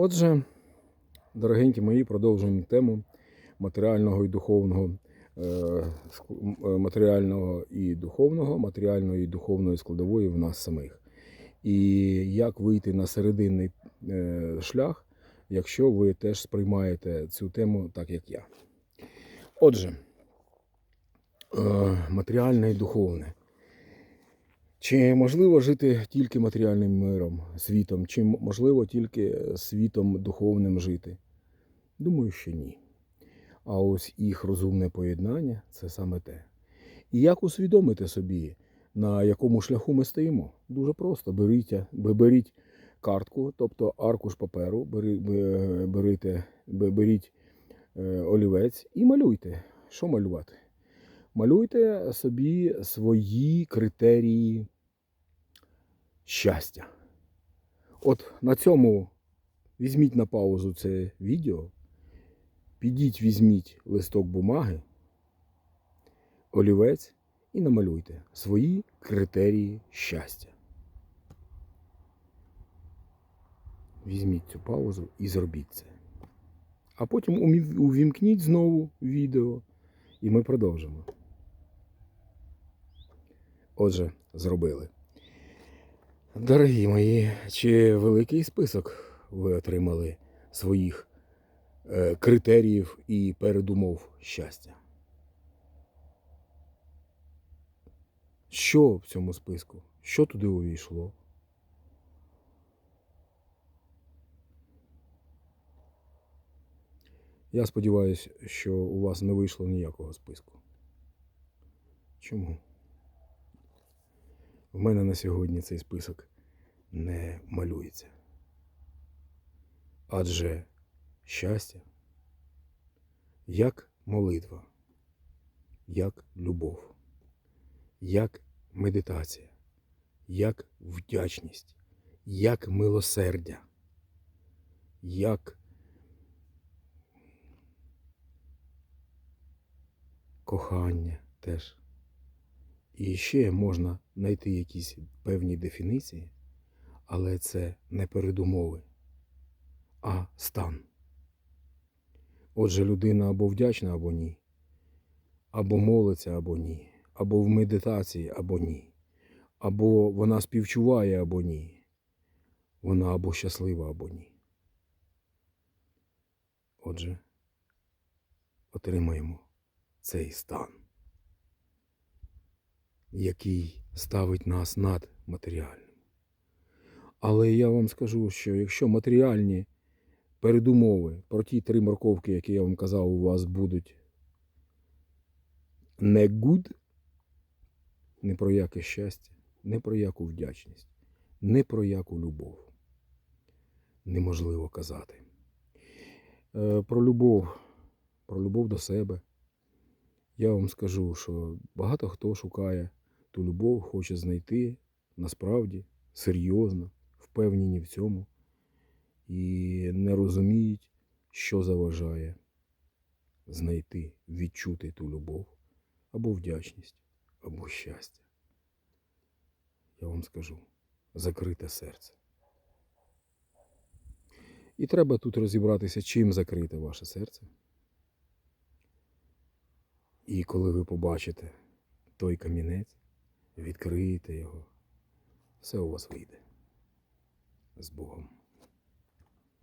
Отже, дорогенькі мої, продовжуємо тему матеріального і духовного, е, е, матеріального і духовного, матеріальної і духовної складової в нас самих. І як вийти на серединний е, шлях, якщо ви теж сприймаєте цю тему так, як я. Отже, матеріальне і духовне. Чи можливо жити тільки матеріальним миром, світом, чи можливо тільки світом духовним жити? Думаю, що ні. А ось їх розумне поєднання це саме те. І як усвідомити собі, на якому шляху ми стоїмо? Дуже просто. Беріть, беріть картку, тобто аркуш паперу, беріть е, олівець і малюйте. Що малювати? Малюйте собі свої критерії щастя. От на цьому візьміть на паузу це відео, підіть, візьміть листок бумаги, олівець і намалюйте свої критерії щастя. Візьміть цю паузу і зробіть це. А потім увімкніть знову відео, і ми продовжимо. Отже, зробили. Дорогі мої, чи великий список ви отримали своїх е, критеріїв і передумов щастя? Що в цьому списку? Що туди увійшло? Я сподіваюся, що у вас не вийшло ніякого списку. Чому? В мене на сьогодні цей список не малюється. Адже щастя як молитва, як любов, як медитація, як вдячність, як милосердя, як кохання теж. І ще можна знайти якісь певні дефініції, але це не передумови, а стан. Отже, людина або вдячна, або ні, або молиться, або ні, або в медитації, або ні, або вона співчуває, або ні, вона або щаслива, або ні. Отже, отримаємо цей стан який ставить нас над матеріальним. Але я вам скажу, що якщо матеріальні передумови про ті три морковки, які я вам казав, у вас будуть не good, не про яке щастя, не про яку вдячність, не про яку любов. Неможливо казати. Е, Про любов, про любов до себе. Я вам скажу, що багато хто шукає ту любов, хоче знайти насправді серйозно, впевнені в цьому і не розуміють, що заважає знайти, відчути ту любов або вдячність, або щастя. Я вам скажу, закрите серце. І треба тут розібратися, чим закрите ваше серце. І коли ви побачите той камінець, відкриєте його, все у вас вийде. З Богом.